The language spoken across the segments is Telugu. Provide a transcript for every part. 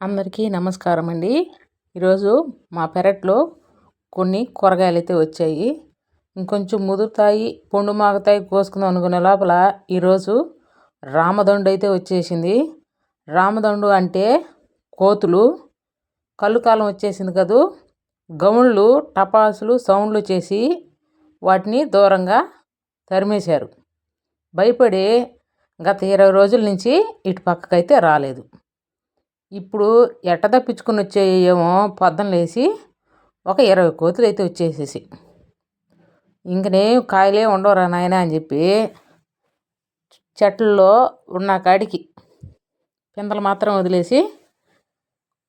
అందరికీ నమస్కారం అండి ఈరోజు మా పెరట్లో కొన్ని కూరగాయలు అయితే వచ్చాయి. ఇంకొంచెం ముదురుతాయి పొండు మాగుతాయి కోసుకుందాం అనుకునే లోపల ఈరోజు రామదండు అయితే వచ్చేసింది. రామదండు అంటే కోతులు కళ్ళు కాలం వచ్చేసింది కదూ. గౌన్లు టపాసులు సౌండ్లు చేసి వాటిని దూరంగా తరిమేశారు. భయపడి గత ఇరవై రోజుల నుంచి ఇటు పక్కకైతే రాలేదు. ఇప్పుడు ఎట్ట తప్పించుకుని వచ్చేయేమో పొద్దున లేచి ఒక ఇరవై కోతులు అయితే వచ్చేసేసి. ఇంకనే కాయలే ఉండవురా నాయన అని చెప్పి చెట్లలో ఉన్న కాడికి పిందలు మాత్రం వదిలేసి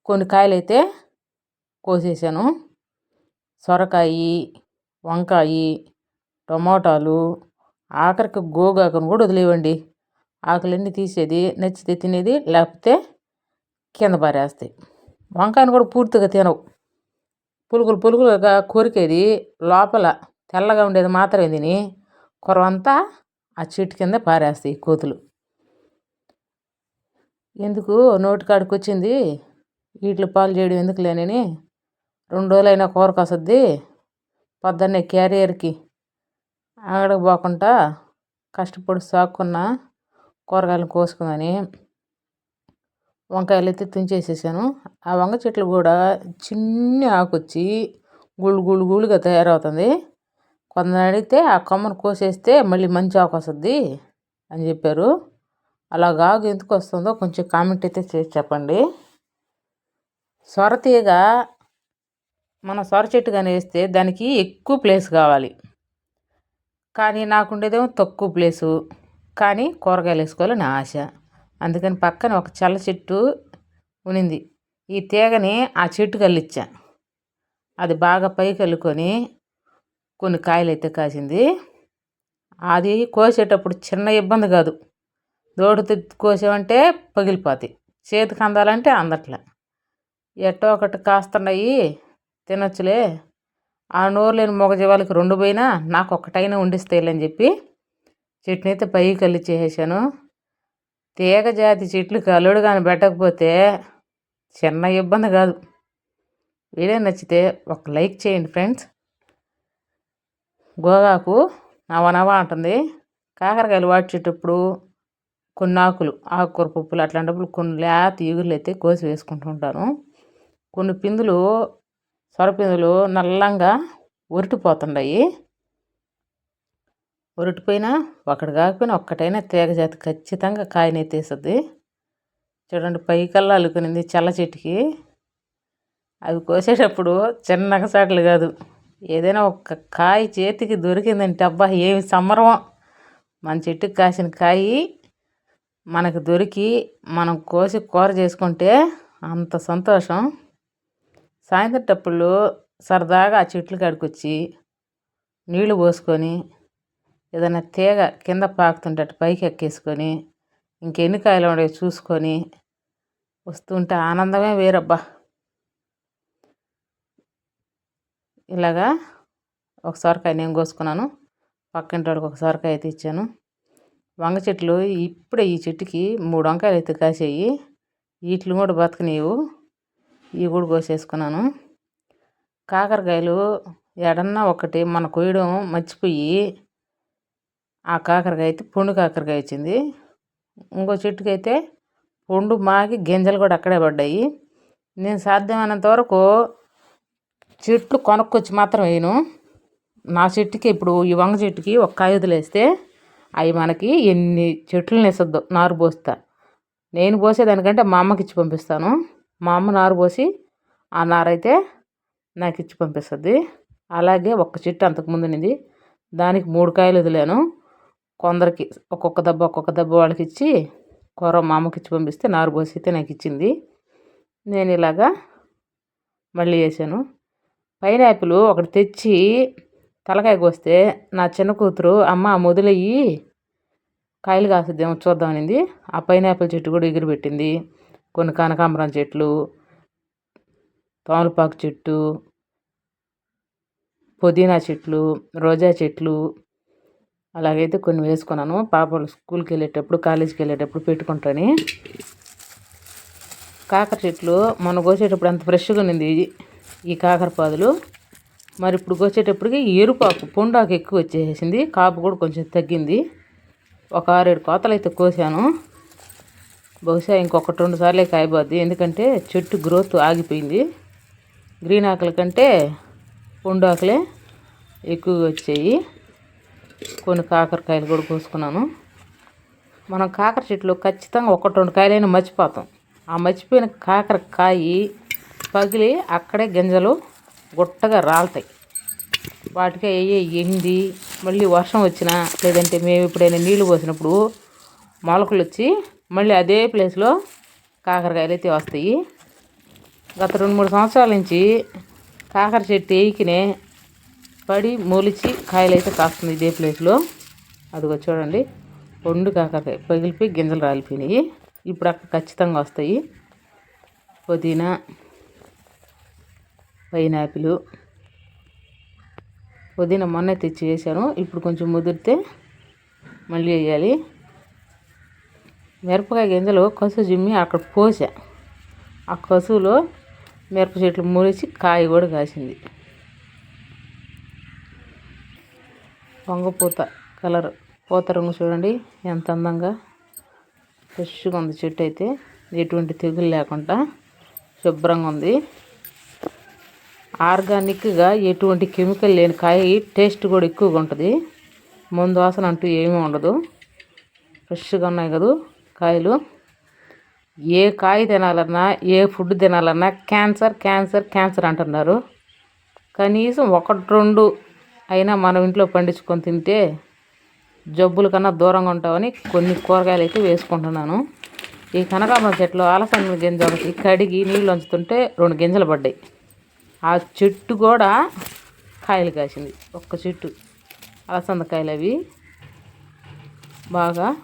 కొన్ని కాయలు అయితే కోసేసాను. సొరకాయ వంకాయ టమోటాలు ఆఖరికి గోగాకును కూడా వదిలేవండి. ఆకులన్నీ తీసేది నచ్చితే తినేది లేకపోతే కింద పారేస్తాయి. వంకాయను కూడా పూర్తిగా తినవు. పులుగులు పులుగులుగా కొరికేది లోపల తెల్లగా ఉండేది మాత్రమే తిని కొరవంతా ఆ చెట్టు కింద పారేస్తాయి కోతులు. ఎందుకు? నోటికాడికి వచ్చింది. వీటిలో పాలు చేయడం ఎందుకు లేనని రెండు రోజులైనా కూరకు వస్తుంది పొద్దున్నే క్యారియర్కి ఆగడకు పోకుండా కష్టపడి సాక్కున్న కూరగాయలు కోసుకుందని వంకాయలు అయితే తుంచేసేసాను. ఆ వంగ చెట్లు కూడా చిన్న ఆకొచ్చి గుళ్ళు గుళ్ళు గుళ్ళుగా తయారవుతుంది. కొందరు అడిగితే ఆ కొమ్మను కోసేస్తే మళ్ళీ మంచి ఆకు వస్తుంది అని చెప్పారు. అలాగా ఆకు ఎందుకు వస్తుందో కొంచెం కామెంట్ అయితే చేసి చెప్పండి. సొరతీగ మన సొర చెట్టు కానీ వేస్తే దానికి ఎక్కువ ప్లేస్ కావాలి. కానీ నాకుండేదేమో తక్కువ ప్లేసు. కానీ కూరగాయలు వేసుకోవాలని ఆశ. అందుకని పక్కన ఒక చల్ల చెట్టు ఉనింది. ఈ తీగని ఆ చెట్టు కల్లిచ్చా అది బాగా పైకి అల్లుకొని కొన్ని కాయలు అయితే కాసింది. అది కోసేటప్పుడు చిన్న ఇబ్బంది కాదు. దోడు కోసామంటే పగిలిపోతాయి. చేతికి అందాలంటే అందట్లే. ఎట్టో ఒకటి కాస్తున్నాయి తినొచ్చులే. ఆ నోరు లేని మొగజీవాలకి రెండు పోయినా నాకు ఒక్కటైనా అని చెప్పి చెట్నైతే పైకి కల్లి చేసేసాను. తీగజాతి చెట్లు చెట్లకు అల్లుడు కానీ పెట్టకపోతే చిన్న ఇబ్బంది కాదు. వీడియో నచ్చితే ఒక లైక్ చేయండి ఫ్రెండ్స్. గోగాకు నవనవ అంటుంది. కాకరకాయలు వాడ్చేటప్పుడు కొన్ని ఆకులు ఆకుకూర పప్పులు అట్లాంటప్పుడు కొన్ని లేత ఈగులు అయితే కోసి వేసుకుంటూ ఉంటాను. కొన్ని పిందులు సొరపిందులు నల్లంగా ఉరిటిపోతుండయి. ఉరిటిపోయినా ఒకటి కాకపోయినా ఒక్కటైనా తీగ జాతి ఖచ్చితంగా కాయనెత్తేస్తుంది చూడండి పైకల్లా అల్లుకునింది చల్ల చెట్టుకి. అవి కోసేటప్పుడు చిన్న సాట్లు కాదు. ఏదైనా ఒక్క కాయ చేతికి దొరికిందంటే అబ్బా ఏమి సంబరం మన చెట్టుకి కాసిన కాయ మనకు దొరికి మనం కోసి కూర చేసుకుంటే అంత సంతోషం. సాయంత్రం టప్పుల్లో సరదాగా ఆ చెట్లు కాడికొచ్చి నీళ్ళు పోసుకొని ఏదైనా తీగ కింద పాకుతుంటే పైకి ఎక్కేసుకొని ఇంకెన్ని కాయలు ఉండేవి చూసుకొని వస్తుంటే ఆనందమే వేరబ్బా. ఇలాగా ఒక సొరకాయ నేను కోసుకున్నాను. పక్కింటి వాడికి ఒక సొరకాయ అయితే ఇచ్చాను. వంగ చెట్లు ఇప్పుడే ఈ చెట్టుకి మూడు వంకాయలు అయితే కాసేయి. వీటిని కూడా బతకనీవు ఇవి కూడా కోసేసుకున్నాను. కాకరకాయలు ఎడన్నా ఒకటి మన కొయ్యడం మర్చిపోయి ఆ కాకరకాయ అయితే పొండు కాకరకాయ వచ్చింది. ఇంకో చెట్టుకి అయితే మాకి గింజలు కూడా అక్కడే పడ్డాయి. నేను సాధ్యమైనంత వరకు చెట్లు కొనుక్కొచ్చి మాత్రం వేయను. నా చెట్టుకి ఇప్పుడు ఈ వంగ చెట్టుకి ఒక కాయ వదిలేస్తే అవి మనకి ఎన్ని చెట్లు నేసొద్దు. నారు పోస్తా. నేను పోసేదానికంటే మా అమ్మకి ఇచ్చి పంపిస్తాను. మా అమ్మ నారు పోసి ఆ నారైతే నాకు ఇచ్చి పంపిస్తుంది. అలాగే ఒక్క చెట్టు అంతకుముందు నింది దానికి మూడు కాయలు వదిలాను. కొందరికి ఒక్కొక్క దెబ్బ ఒక్కొక్క దెబ్బ వాళ్ళకి ఇచ్చి కూర మా అమ్మకి ఇచ్చి పంపిస్తే నారు పోసి అయితే నాకు ఇచ్చింది నేను ఇలాగా మళ్ళీ వేసాను పైనాపిల్ ఒకటి తెచ్చి తలకాయ కోస్తే నా చిన్న కూతురు అమ్మ మొదలయ్యి కాయలు కాసిద్దేమో చూద్దామనింది ఆ పైనాపిల్ చెట్టు కూడా ఎగిరిపెట్టింది కొన్ని కనకాంబరం చెట్లు తోమలపాకు చెట్టు పుదీనా చెట్లు రోజా చెట్లు అలాగైతే కొన్ని వేసుకున్నాను. పాప స్కూల్కి వెళ్ళేటప్పుడు కాలేజీకి వెళ్ళేటప్పుడు పెట్టుకుంటాను కాకర చెట్లు మొన్న కోసేటప్పుడు అంత ఫ్రెష్గా ఉన్నింది ఇది ఈ కాకర పాదులు. మరి ఇప్పుడు కోసేటప్పటికి ఎరుపాకు పొండాకు ఎక్కువ వచ్చేసింది. కాపు కూడా కొంచెం తగ్గింది. ఒక ఆరేడు కోతలు అయితే కోసాను. బహుశా ఇంకొకటి రెండు సార్లే కాయబోద్ది. ఎందుకంటే చెట్టు గ్రోత్ ఆగిపోయింది. గ్రీన్ ఆకుల కంటే పొండాకులే ఎక్కువగా వచ్చాయి. కొన్ని కాకరకాయలు కూడా కోసుకున్నాను. మనం కాకర చెట్లు ఖచ్చితంగా ఒకటి రెండు కాయలైనా మర్చిపోతాం. ఆ మర్చిపోయిన కాకరకాయ పగిలి అక్కడే గింజలు గుట్టగా రాలుతాయి. వాటికి అయ్యే ఎండి మళ్ళీ వర్షం వచ్చినా లేదంటే మేము ఎప్పుడైనా నీళ్ళు పోసినప్పుడు మొలకలు వచ్చి మళ్ళీ అదే ప్లేస్లో కాకరకాయలు అయితే వస్తాయి. గత రెండు మూడు సంవత్సరాల నుంచి కాకర చెట్టు ఎయికినే పడి మొలిచి కాయలు అయితే కాస్తుంది ఇదే ప్లేస్లో అదిగో చూడండి. ఒండు కాకరకాయ పగిలిపోయి గింజలు రాలిపోయినాయి. ఇప్పుడు అక్కడ ఖచ్చితంగా వస్తాయి. పుదీనా పైనాపిల్. పుదీనా మొన్న తెచ్చి వేసాను ఇప్పుడు కొంచెం ముదిరితే మళ్ళీ వేయాలి. మిరపకాయ గింజలు కసు జిమ్మి అక్కడ పోసా. ఆ కసులో మిరప చెట్లు మూలేసి కాయ కూడా కాసింది. వంగపూత కలర్ పూత రంగు చూడండి. ఎంత అందంగా ఫ్రెష్గా ఉంది చెట్టు అయితే. ఎటువంటి తెగులు లేకుండా శుభ్రంగా ఉంది. ఆర్గానిక్గా ఎటువంటి కెమికల్ లేని కాయ టేస్ట్ కూడా ఎక్కువగా ఉంటుంది. ముందు వాసన అంటూ ఏమీ ఉండదు. ఫ్రెష్గా ఉన్నాయి కదా కాయలు. ఏ కాయ తినాలన్నా ఏ ఫుడ్ తినాలన్నా క్యాన్సర్ క్యాన్సర్ క్యాన్సర్ అంటున్నారు. కనీసం ఒకటి రెండు అయినా మనం ఇంట్లో పండించుకొని తింటే జబ్బుల కన్నా దూరంగా ఉంటామని కొన్ని కూరగాయలు అయితే వేసుకుంటున్నాను. ఈ కనకాంబరం చెట్లు ఆలసంద గింజ ఒకటి కడిగి నీళ్ళు ఉంచుతుంటే రెండు గింజలు పడ్డాయి. ఆ చెట్టు కూడా కాయలు కాసింది. ఒక్క చెట్టు. అలసంద కాయలు అవి. బాగా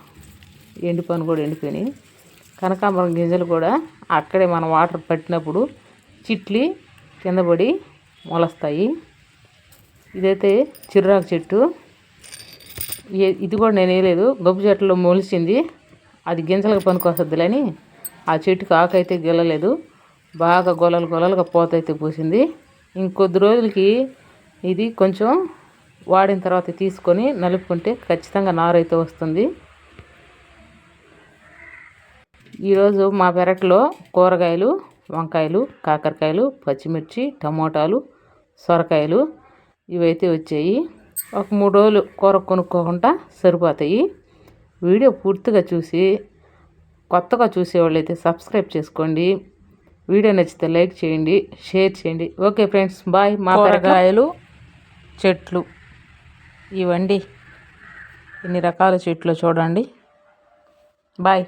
ఎండిపోయిన కూడా ఎండిపోయినాయి. కనకాంబరం గింజలు కూడా అక్కడే మనం వాటర్ పట్టినప్పుడు చిట్లి కింద పడి మొలస్తాయి. ఇదైతే చిర్రాకు చెట్టు. ఇది కూడా నేను వేయలేదు. గబ్బు చెట్టులో మొలిచింది అది గింజలకు పనికొస్తుందిలేని. ఆ చెట్టుకి ఆకు అయితే గెలలేదు. బాగా గొలలు గొలలుగా పోత అయితే పూసింది. ఇంకొద్ది రోజులకి ఇది కొంచెం వాడిన తర్వాత తీసుకొని నలుపుకుంటే ఖచ్చితంగా నారైతే వస్తుంది. ఈరోజు మా పెరట్లో కూరగాయలు వంకాయలు కాకరకాయలు పచ్చిమిర్చి టమోటాలు సొరకాయలు ఇవైతే వచ్చాయి. ఒక మూడు రోజులు కూర కొనుక్కోకుండా సరిపోతాయి. వీడియో పూర్తిగా చూసి కొత్తగా చూసేవాళ్ళు అయితే సబ్స్క్రైబ్ చేసుకోండి. వీడియో నచ్చితే లైక్ చేయండి షేర్ చేయండి. Okay friends bye. మా కూరగాయలు చెట్లు ఇవండి. ఇన్ని రకాల చెట్లు చూడండి. బాయ్.